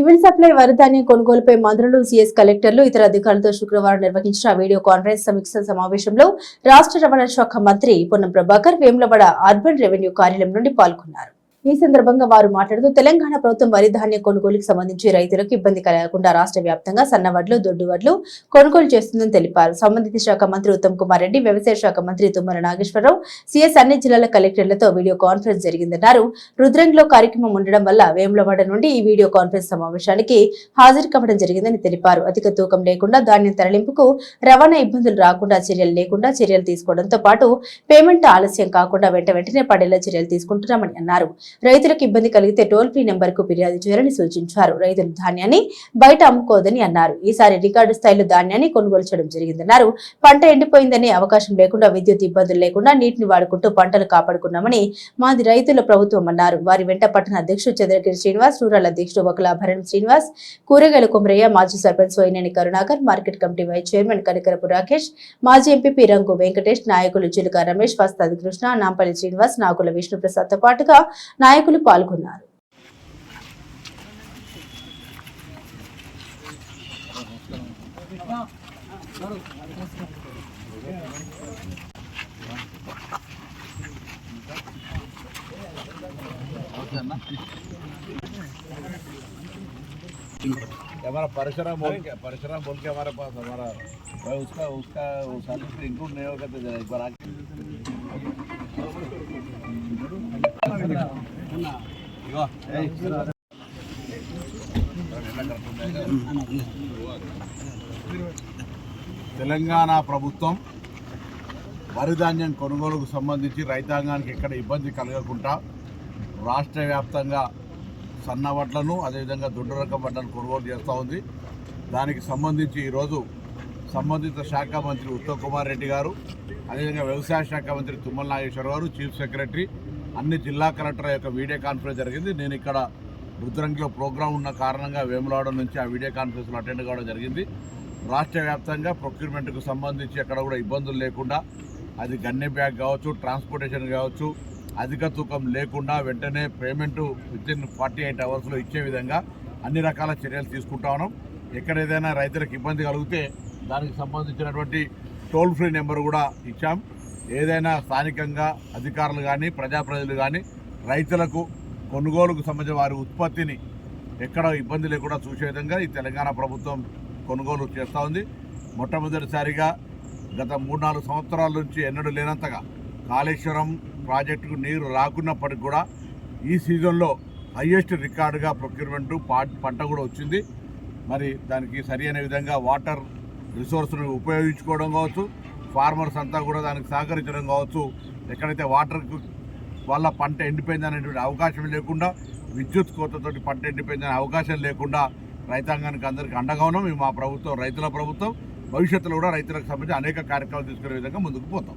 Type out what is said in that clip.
Civil supply వరిధాన్యం కొనుగోలుపై మంత్రులు సీఎస్ కలెక్టర్లు ఇతర అధికారులతో శుక్రవారం నిర్వహించిన వీడియో కాన్ఫరెన్స్ సమీక్ష సమావేశంలో రాష్ట్ర రవాణా శాఖ మంత్రి పొన్నం ప్రభాకర్ వేములవాడ అర్బన్ రెవెన్యూ కార్యాలయం నుండి పాల్గొన్నారు. ఈ సందర్భంగా వారు మాట్లాడుతూ తెలంగాణ ప్రభుత్వం వరి ధాన్య కొనుగోలుకు సంబంధించి రైతులకు ఇబ్బంది కలగకుండా రాష్ట్ర వ్యాప్తంగా సన్నవడ్లు దొడ్డు వడ్లు కొనుగోలు చేస్తుందని తెలిపారు. సంబంధిత శాఖ మంత్రి ఉత్తమ్ కుమార్ రెడ్డి వ్యవసాయ శాఖ మంత్రి తుమ్మల నాగేశ్వరరావు సీఎస్ అన్ని జిల్లాల కలెక్టర్లతో వీడియో కాన్ఫరెన్స్ జరిగిందన్నారు. రుద్రంగిలో కార్యక్రమం ఉండడం వల్ల వేములవాడ నుండి ఈ వీడియో కాన్ఫరెన్స్ సమావేశానికి హాజరు కావడం జరిగిందని తెలిపారు. అధిక తూకం లేకుండా ధాన్యం తరలింపుకు రవాణా ఇబ్బందులు రాకుండా చర్యలు లేకుండా చర్యలు తీసుకోవడంతో పాటు పేమెంట్ ఆలస్యం కాకుండా వెంట వెంటనే పడేలా చర్యలు తీసుకుంటున్నామని అన్నారు. రైతులకు ఇబ్బంది కలిగితే టోల్ ఫ్రీ నెంబర్కు ఫిర్యాదు చేయాలని సూచించారు. రైతులు ధాన్యాన్ని బయట అమ్ముకోదని అన్నారు. ఈసారి రికార్డు స్థాయిలో ధాన్యాన్ని కొనుగోలు చేయడం జరిగిందన్నారు. పంట ఎండిపోయిందనే అవకాశం లేకుండా విద్యుత్ ఇబ్బందులు లేకుండా నీటిని వాడుకుంటూ పంటలు కాపాడుకున్నామని మాది రైతుల ప్రభుత్వం అన్నారు. వారి వెంట పట్టణ అధ్యక్షుడు చంద్రగిరి శ్రీనివాస్ రూరల్ అధ్యక్షుడు ఒకల శ్రీనివాస్ కూరగాయల కుమరయ్య మాజీ sarpanch Soyineni Karunakar market committee vice chairman Kanakarapu Rakesh మాజీ ఎంపీ రంగు వెంకటేష్ నాయకులు చిలుక రమేష్ వస్తాది కృష్ణ నాంపల్లి శ్రీనివాస్ నాకుల విష్ణుప్రసాద్తో పాటుగా నాయకులు పాల్గొన్నారు हमारा परशुराम बोल के परशुराम बोल के हमारे पास हमारा भाई उसका उसका वो सर्विस इंक्लूड नहीं होगा तो जरा एक बार आके ఇగో, ఏయ్. తెలంగాణ ప్రభుత్వం వరిధాన్యం కొనుగోలుకు సంబంధించి రైతాంగానికి ఎక్కడ ఇబ్బంది కలగకుండా రాష్ట్ర వ్యాప్తంగా సన్న వడ్లను అదేవిధంగా దొడ్డు రకం వడ్లను కొనుగోలు చేస్తూ ఉంది. దానికి సంబంధించి ఈరోజు సంబంధిత శాఖ మంత్రి ఉత్తమ్ కుమార్ రెడ్డి గారు అదేవిధంగా వ్యవసాయ శాఖ మంత్రి తుమ్మల నాగేశ్వర గారు చీఫ్ సెక్రటరీ అన్ని జిల్లా కలెక్టర్ యొక్క వీడియో కాన్ఫరెన్స్ జరిగింది. నేను ఇక్కడ రుద్రంగిలో ప్రోగ్రాం ఉన్న కారణంగా వేములవాడ నుంచి ఆ వీడియో కాన్ఫరెన్స్లో అటెండ్ కావడం జరిగింది. రాష్ట్ర వ్యాప్తంగా ప్రొక్యూర్మెంట్కు సంబంధించి ఎక్కడ కూడా ఇబ్బందులు లేకుండా అది గన్నె బ్యాగ్ కావచ్చు ట్రాన్స్పోర్టేషన్ కావచ్చు అధిక తూకం లేకుండా వెంటనే payment within forty eight అవర్స్లో ఇచ్చే విధంగా అన్ని రకాల చర్యలు తీసుకుంటా ఉన్నాం. ఎక్కడ ఏదైనా రైతులకు ఇబ్బంది కలిగితే దానికి సంబంధించినటువంటి టోల్ ఫ్రీ నెంబర్ కూడా ఇచ్చాం. ఏదైనా స్థానికంగా అధికారులు కానీ ప్రజాప్రతినిధులు కానీ రైతులకు కొనుగోలుకు సంబంధించిన వారి ఉత్పత్తిని ఎక్కడ ఇబ్బంది లేకుండా చూసే విధంగా ఈ తెలంగాణ ప్రభుత్వం కొనుగోలు చేస్తూ ఉంది. మొట్టమొదటిసారిగా గత మూడు నాలుగు సంవత్సరాల నుంచి ఎన్నడూ లేనంతగా కాళేశ్వరం ప్రాజెక్టుకు నీరు రాకున్నప్పటికి కూడా ఈ సీజన్లో హయ్యెస్ట్ రికార్డుగా ప్రొక్యూర్మెంట్ పంట కూడా వచ్చింది. మరి దానికి సరి అయిన విధంగా వాటర్ రిసోర్స్ను ఉపయోగించుకోవడం కావచ్చు ఫార్మర్స్ అంతా కూడా దానికి సహకరించడం కావచ్చు. ఎక్కడైతే వాటర్ వల్ల పంట ఎండిపోయింది అనేటువంటి అవకాశం లేకుండా విద్యుత్ కోతతోటి పంట ఎండిపోయిందనే అవకాశం లేకుండా రైతాంగానికి అందరికీ అండగా ఉన్నాం. మేము మా ప్రభుత్వం రైతుల ప్రభుత్వం భవిష్యత్తులో కూడా రైతులకు సంబంధించి అనేక కార్యక్రమాలు తీసుకునే విధంగా ముందుకు పోతాం.